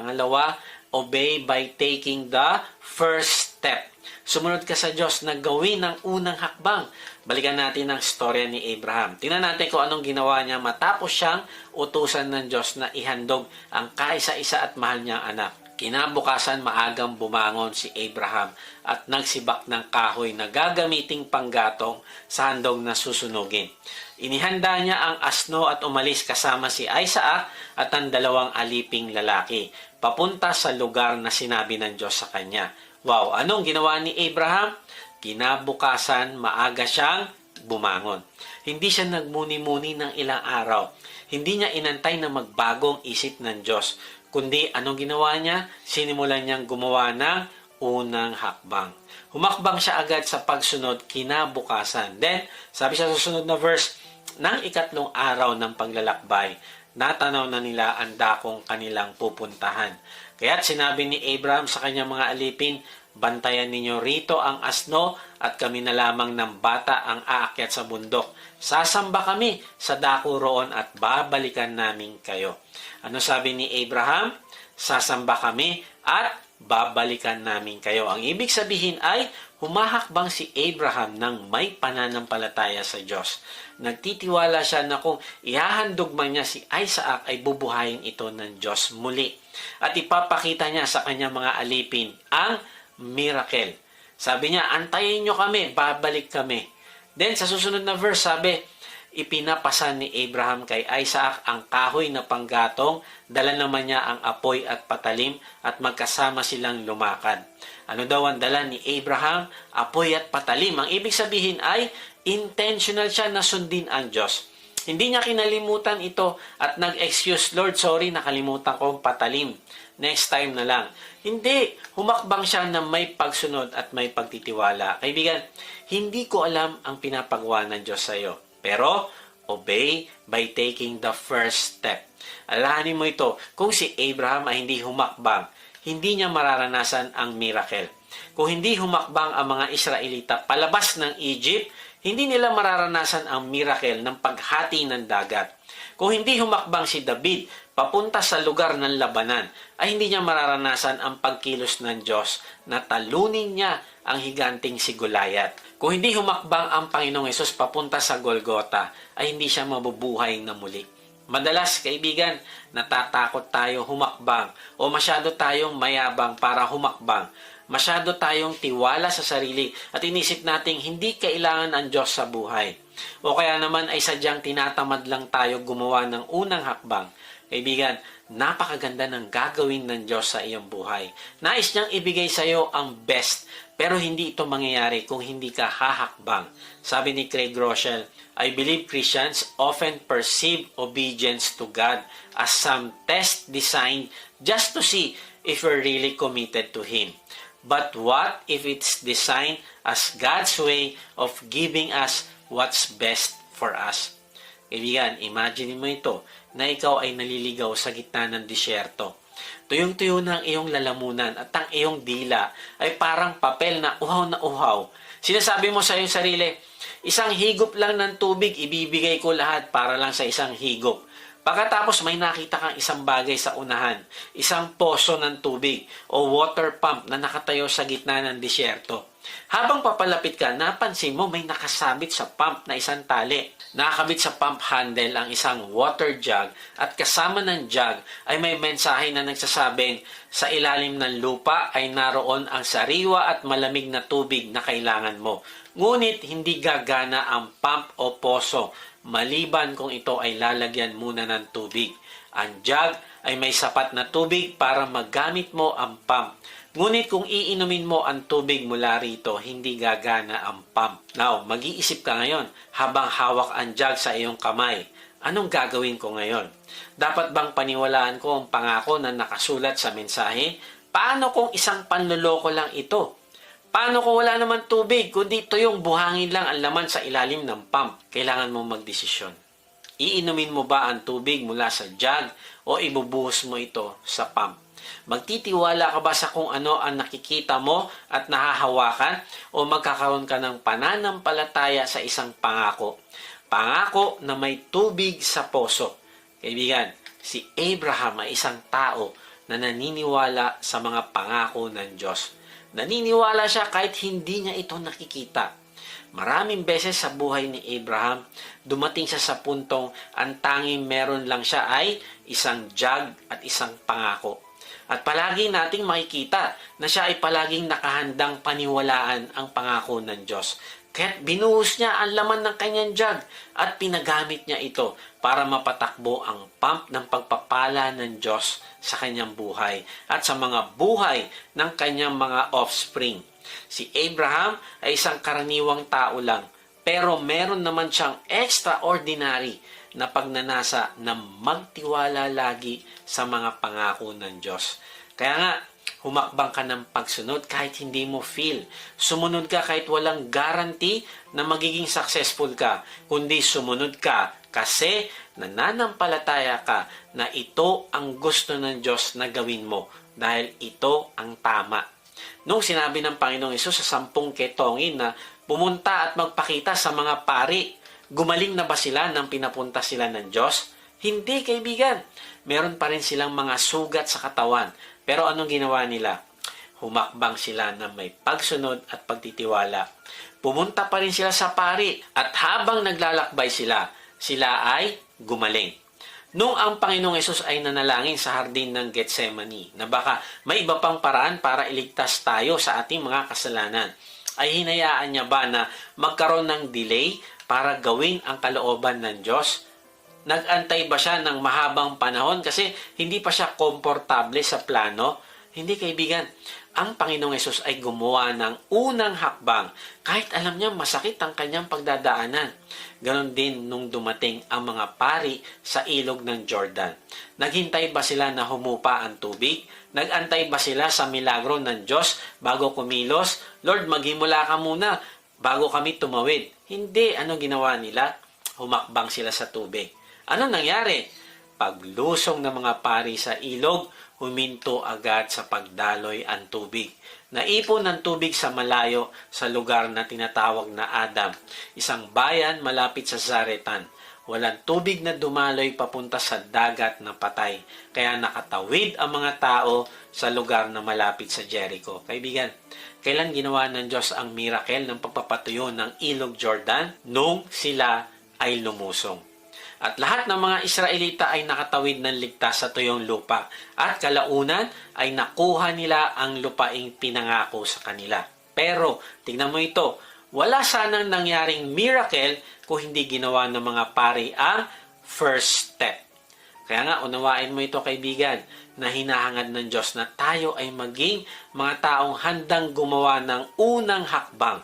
Pangalawa, obey by taking the first step. Sumunod ka sa Diyos na gawin ang unang hakbang. Balikan natin ang storya ni Abraham. Tingnan natin kung anong ginawa niya matapos siyang utusan ng Diyos na ihandog ang kaisa-isa at mahal niyang anak. Kinabukasan maagang bumangon si Abraham at nagsibak ng kahoy na gagamiting panggatong sa handog na susunugin. Inihanda niya ang asno at umalis kasama si Isaac at ang dalawang aliping lalaki papunta sa lugar na sinabi ng Diyos sa kanya. Wow, anong ginawa ni Abraham? Kinabukasan maaga siyang bumangon. Hindi siya nagmuni-muni ng ilang araw. Hindi niya inantay na magbagong isip ng Diyos. Kundi anong ginawa niya? Sinimulan niyang gumawa ng unang hakbang. Humakbang siya agad sa pagsunod kinabukasan. Then, sabi sa susunod na verse, ng ikatlong araw ng paglalakbay, natanaw na nila ang dakong kanilang pupuntahan. Kaya't sinabi ni Abraham sa kanyang mga alipin, Bantayan ninyo rito ang asno at kami na lamang ng bata ang aakyat sa bundok. Sasamba kami sa dako roon at babalikan namin kayo. Ano sabi ni Abraham? Sasamba kami at babalikan namin kayo. Ang ibig sabihin ay humahakbang si Abraham ng may pananampalataya sa Diyos. Nagtitiwala siya na kung ihahandog man niya si Isaac ay bubuhayin ito ng Diyos muli. At ipapakita niya sa kanyang mga alipin ang miracle. Sabi niya, antayin nyo kami, babalik kami. Then sa susunod na verse, sabi, ipinapasan ni Abraham kay Isaac ang kahoy na panggatong, dala naman niya ang apoy at patalim at magkasama silang lumakad. Ano daw ang dala ni Abraham? Apoy at patalim. Ang ibig sabihin ay intentional siya na sundin ang Diyos. Hindi niya kinalimutan ito at nag-excuse, Lord, sorry, nakalimutan ko ang patalim. Next time na lang. Hindi, humakbang siya na may pagsunod at may pagtitiwala. Kaibigan, hindi ko alam ang pinapagawa ng Diyos sa iyo. Pero, obey by taking the first step. Alahanin mo ito, kung si Abraham ay hindi humakbang, hindi niya mararanasan ang miracle. Kung hindi humakbang ang mga Israelita palabas ng Egypt, hindi nila mararanasan ang miracle ng paghati ng dagat. Kung hindi humakbang si David papunta sa lugar ng labanan, ay hindi niya mararanasan ang pagkilos ng Diyos na talunin niya ang higanting si Goliath. Kung hindi humakbang ang Panginoong Yesus papunta sa Golgota, ay hindi siya mabubuhay na muli. Madalas, kaibigan, natatakot tayo humakbang o masyado tayong mayabang para humakbang. Masyado tayong tiwala sa sarili at inisip nating hindi kailangan ang Diyos sa buhay. O kaya naman ay sadyang tinatamad lang tayo gumawa ng unang hakbang. Kaibigan, napakaganda ng gagawin ng Diyos sa iyong buhay. Nais niyang ibigay sa iyo ang best, pero hindi ito mangyayari kung hindi ka hahakbang. Sabi ni Craig Rochelle, I believe Christians often perceive obedience to God as some test designed just to see if we're really committed to Him. But what if it's designed as God's way of giving us what's best for us? Kaibigan, imagine mo ito na ikaw ay naliligaw sa gitna ng disyerto. Tuyong-tuyo na ang iyong lalamunan at ang iyong dila ay parang papel na uhaw na uhaw. Sinasabi mo sa iyong sarili, isang higop lang ng tubig, ibibigay ko lahat para lang sa isang higop. Pagkatapos may nakita kang isang bagay sa unahan, isang poso ng tubig o water pump na nakatayo sa gitna ng disyerto. Habang papalapit ka, napansin mo may nakasabit sa pump na isang tali. Nakakabit sa pump handle ang isang water jug at kasama ng jug ay may mensahe na nagsasabing sa ilalim ng lupa ay naroon ang sariwa at malamig na tubig na kailangan mo. Ngunit hindi gagana ang pump o poso maliban kung ito ay lalagyan muna ng tubig. Ang jug ay may sapat na tubig para magamit mo ang pump. Ngunit kung iinumin mo ang tubig mula rito, hindi gagana ang pump. Now, mag-iisip ka ngayon habang hawak ang jug sa iyong kamay. Anong gagawin ko ngayon? Dapat bang paniwalaan ko ang pangako na nakasulat sa mensahe? Paano kung isang panloloko lang ito? Paano kung wala naman tubig, kundi ito yung buhangin lang ang laman sa ilalim ng pump? Kailangan mo magdesisyon. Iinumin mo ba ang tubig mula sa jug o ibubuhos mo ito sa pump? Magtitiwala ka ba sa kung ano ang nakikita mo at nahahawakan o magkakaroon ka ng pananampalataya sa isang pangako? Pangako na may tubig sa poso. Kaibigan, si Abraham ay isang tao na naniniwala sa mga pangako ng Diyos. Naniniwala siya kahit hindi niya ito nakikita. Maraming beses sa buhay ni Abraham, dumating siya sa puntong ang tanging meron lang siya ay isang jug at isang pangako. At palagi nating makikita na siya ay palaging nakahandang paniwalaan ang pangako ng Diyos. Kaya't binuhos niya ang laman ng kanyang jug at pinagamit niya ito para mapatakbo ang pump ng pagpapala ng Diyos sa kanyang buhay at sa mga buhay ng kanyang mga offspring. Si Abraham ay isang karaniwang tao lang pero meron naman siyang extraordinary na pagnanasa na magtiwala lagi sa mga pangako ng Diyos. Kaya nga, humakbang ka ng pagsunod kahit hindi mo feel. Sumunod ka kahit walang guarantee na magiging successful ka, kundi sumunod ka kasi nananampalataya ka na ito ang gusto ng Diyos na gawin mo dahil ito ang tama. Nung sinabi ng Panginoong Isus sa sampung ketongin na pumunta at magpakita sa mga pari, gumaling na ba sila nang pinapunta sila ng Diyos? Hindi, kaibigan. Meron pa rin silang mga sugat sa katawan. Pero anong ginawa nila? Humakbang sila na may pagsunod at pagtitiwala. Pumunta pa rin sila sa pari at habang naglalakbay sila, sila ay gumaling. Nung ang Panginoong Yesus ay nanalangin sa hardin ng Gethsemane na baka may iba pang paraan para iligtas tayo sa ating mga kasalanan, ay hinayaan niya ba na magkaroon ng delay para gawin ang kalooban ng Diyos? Nag-antay ba siya ng mahabang panahon kasi hindi pa siya komportable sa plano? Hindi kaibigan. Ang Panginoong Yesus ay gumawa ng unang hakbang kahit alam niya masakit ang kanyang pagdadaanan. Ganon din nung dumating ang mga pari sa ilog ng Jordan. Naghintay ba sila na humupa ang tubig? Nagantay ba sila sa milagro ng Diyos bago kumilos? Lord, maghimula ka muna bago kami tumawid. Hindi. Ano ginawa nila? Humakbang sila sa tubig. Ano nangyari? Paglusong ng mga pari sa ilog, huminto agad sa pagdaloy ang tubig. Naipon ng tubig sa malayo sa lugar na tinatawag na Adam, isang bayan malapit sa Zaretan. Walang tubig na dumaloy papunta sa dagat na patay, kaya nakatawid ang mga tao sa lugar na malapit sa Jericho. Kaibigan, kailan ginawa ng Diyos ang miracle ng pagpapatuyo ng ilog Jordan? Nung sila ay lumusong. At lahat ng mga Israelita ay nakatawid ng ligtas sa tuyong lupa at kalaunan ay nakuha nila ang lupaing pinangako sa kanila. Pero, tingnan mo ito, wala sanang nangyaring miracle kung hindi ginawa ng mga pari ang first step. Kaya nga, unawain mo ito kaibigan, na hinahangad ng Diyos na tayo ay maging mga taong handang gumawa ng unang hakbang.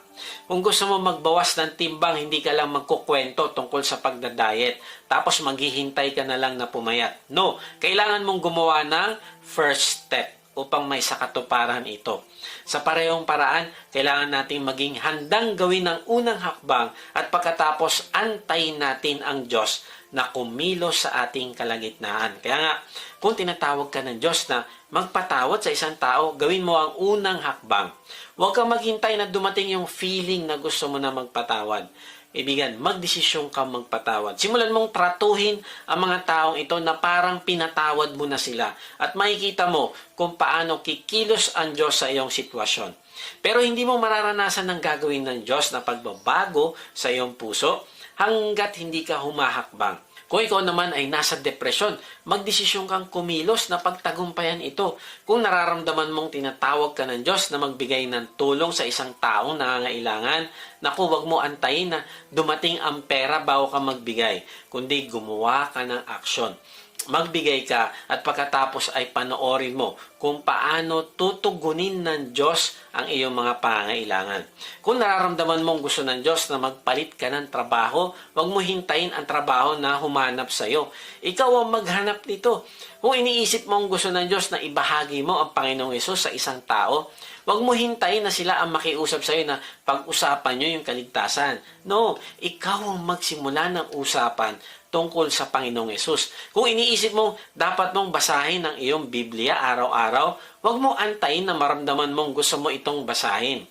Kung gusto mo magbawas ng timbang, hindi ka lang magkukwento tungkol sa pagdadayet, tapos maghihintay ka na lang na pumayat. No, kailangan mong gumawa ng first step upang may sakatuparan ito. Sa parehong paraan, kailangan nating maging handang gawin ng unang hakbang at pagkatapos antayin natin ang Diyos na kumilos sa ating kalagitnaan. Kaya nga, kung tinatawag ka ng Diyos na magpatawad sa isang tao, gawin mo ang unang hakbang. Huwag kang maghintay na dumating yung feeling na gusto mo na magpatawad. Ibigan, magdesisyon ka magpatawad. Simulan mong tratuhin ang mga taong ito na parang pinatawad mo na sila. At makikita mo kung paano kikilos ang Diyos sa iyong sitwasyon. Pero hindi mo mararanasan ng gagawin ng Diyos na pagbabago sa iyong puso hanggat hindi ka humahakbang. Kung ikaw naman ay nasa depresyon, magdesisyon kang kumilos na pagtagumpayan ito. Kung nararamdaman mong tinatawag ka ng Diyos na magbigay ng tulong sa isang taong nangangailangan, naku, wag mo antayin na dumating ang pera bago ka magbigay, kundi gumawa ka ng aksyon magbigay ka at pagkatapos ay panoorin mo kung paano tutugunin ng Diyos ang iyong mga pangailangan. Kung nararamdaman mong gusto ng Diyos na magpalit ka ng trabaho, huwag mo hintayin ang trabaho na humanap sa iyo. Ikaw ang maghanap nito. Kung iniisip mong gusto ng Diyos na ibahagi mo ang Panginoong Yesus sa isang tao, Huwag mo hintayin na sila ang makiusap sa iyo na pag-usapan nyo yung kaligtasan. No, ikaw ang magsimula ng usapan tungkol sa Panginoong Yesus. Kung iniisip mo, dapat mong basahin ang iyong Biblia araw-araw, huwag mo antayin na maramdaman mong gusto mo itong basahin.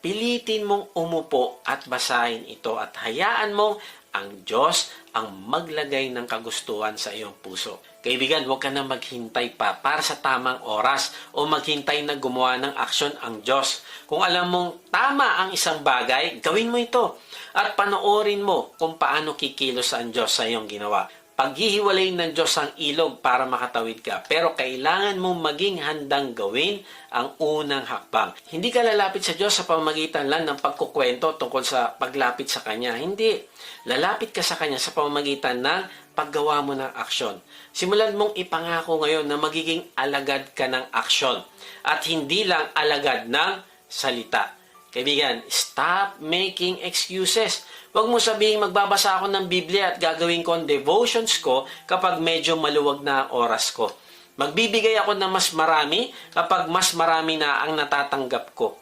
Pilitin mong umupo at basahin ito at hayaan mo ang Diyos ang maglagay ng kagustuhan sa iyong puso. Kaibigan, huwag ka na maghintay pa para sa tamang oras o maghintay na gumawa ng aksyon ang Diyos. Kung alam mong tama ang isang bagay, gawin mo ito at panoorin mo kung paano kikilos ang Diyos sa iyong ginawa. Paghihiwalay ng Diyos ang ilog para makatawid ka, pero kailangan mong maging handang gawin ang unang hakbang. Hindi ka lalapit sa Diyos sa pamamagitan lang ng pagkukwento tungkol sa paglapit sa Kanya. Hindi. Lalapit ka sa Kanya sa pamamagitan ng paggawa mo ng aksyon. Simulan mong ipangako ngayon na magiging alagad ka ng aksyon at hindi lang alagad ng salita. Kaibigan, stop making excuses. Huwag mo sabihin magbabasa ako ng Biblia at gagawin ko ang devotions ko kapag medyo maluwag na oras ko. Magbibigay ako ng mas marami kapag mas marami na ang natatanggap ko.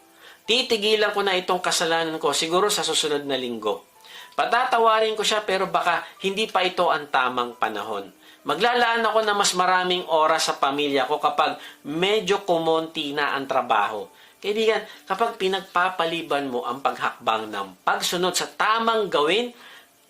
Titigilan ko na itong kasalanan ko siguro sa susunod na linggo. Patatawarin ko siya pero baka hindi pa ito ang tamang panahon. Maglalaan ako ng mas maraming oras sa pamilya ko kapag medyo kumonti na ang trabaho. Kaibigan, kapag pinagpapaliban mo ang paghakbang ng pagsunod sa tamang gawin,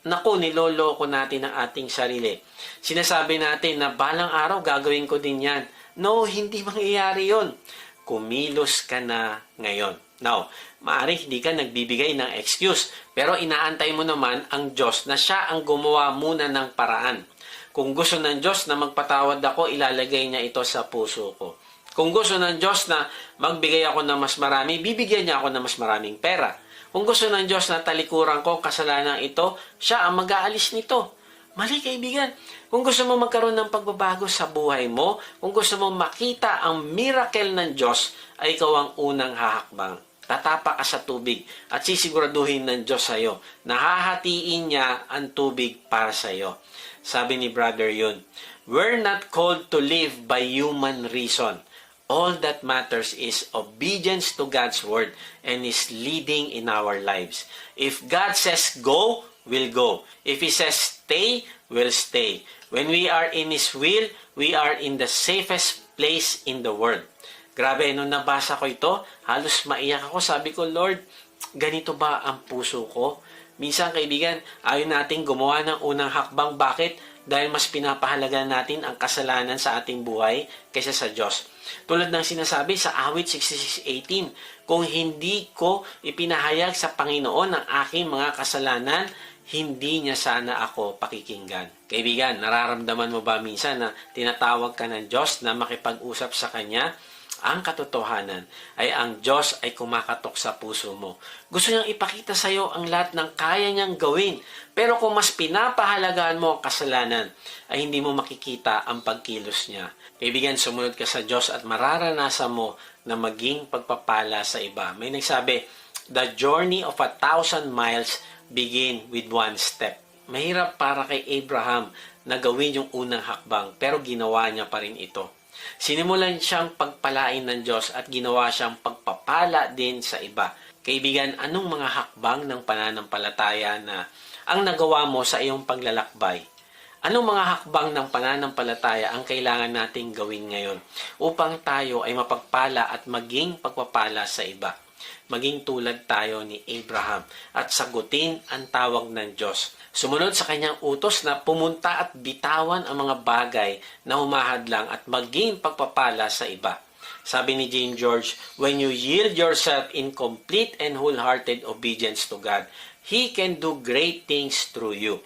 naku, niloloko natin ang ating sarili. Sinasabi natin na balang araw gagawin ko din yan. No, hindi mangyayari yon. Kumilos ka na ngayon. Now, maaari hindi ka nagbibigay ng excuse, pero inaantay mo naman ang Diyos na siya ang gumawa muna ng paraan. Kung gusto ng Diyos na magpatawad ako, ilalagay niya ito sa puso ko. Kung gusto ng Diyos na magbigay ako ng mas marami, bibigyan niya ako ng mas maraming pera. Kung gusto ng Diyos na talikuran ko kasalanan ito, siya ang mag-aalis nito. Mali kaibigan. Kung gusto mo magkaroon ng pagbabago sa buhay mo, kung gusto mo makita ang miracle ng Diyos, ay ikaw ang unang hahakbang. Tatapa ka sa tubig at sisiguraduhin ng Diyos sa iyo na hahatiin niya ang tubig para sa iyo. Sabi ni Brother Yun, We're not called to live by human reason. All that matters is obedience to God's word and His leading in our lives. If God says go, we'll go. If He says stay, we'll stay. When we are in His will, we are in the safest place in the world. Grabe, nung nabasa ko ito, halos maiyak ako. Sabi ko, Lord, ganito ba ang puso ko? Minsan, kaibigan, ayaw nating gumawa ng unang hakbang. Bakit? Dahil mas pinapahalaga natin ang kasalanan sa ating buhay kaysa sa Diyos. Tulad ng sinasabi sa awit 66.18, kung hindi ko ipinahayag sa Panginoon ang aking mga kasalanan, hindi niya sana ako pakikinggan. Kaibigan, nararamdaman mo ba minsan na tinatawag ka ng Diyos na makipag-usap sa Kanya? Ang katotohanan ay ang Diyos ay kumakatok sa puso mo. Gusto niyang ipakita sa iyo ang lahat ng kaya niyang gawin. Pero kung mas pinapahalagaan mo ang kasalanan, ay hindi mo makikita ang pagkilos niya. Kaibigan, sumunod ka sa Diyos at mararanasan mo na maging pagpapala sa iba. May nagsabi, The journey of a thousand miles begin with one step. Mahirap para kay Abraham na gawin yung unang hakbang, pero ginawa niya pa rin ito. Sinimulan siyang pagpalain ng Diyos at ginawa siyang pagpapala din sa iba. Kaibigan, anong mga hakbang ng pananampalataya na ang nagawa mo sa iyong paglalakbay? Anong mga hakbang ng pananampalataya ang kailangan nating gawin ngayon upang tayo ay mapagpala at maging pagpapala sa iba? Maging tulad tayo ni Abraham at sagutin ang tawag ng Diyos. Sumunod sa kanyang utos na pumunta at bitawan ang mga bagay na humahadlang at maging pagpapala sa iba. Sabi ni Jane George, when you yield yourself in complete and wholehearted obedience to God, He can do great things through you.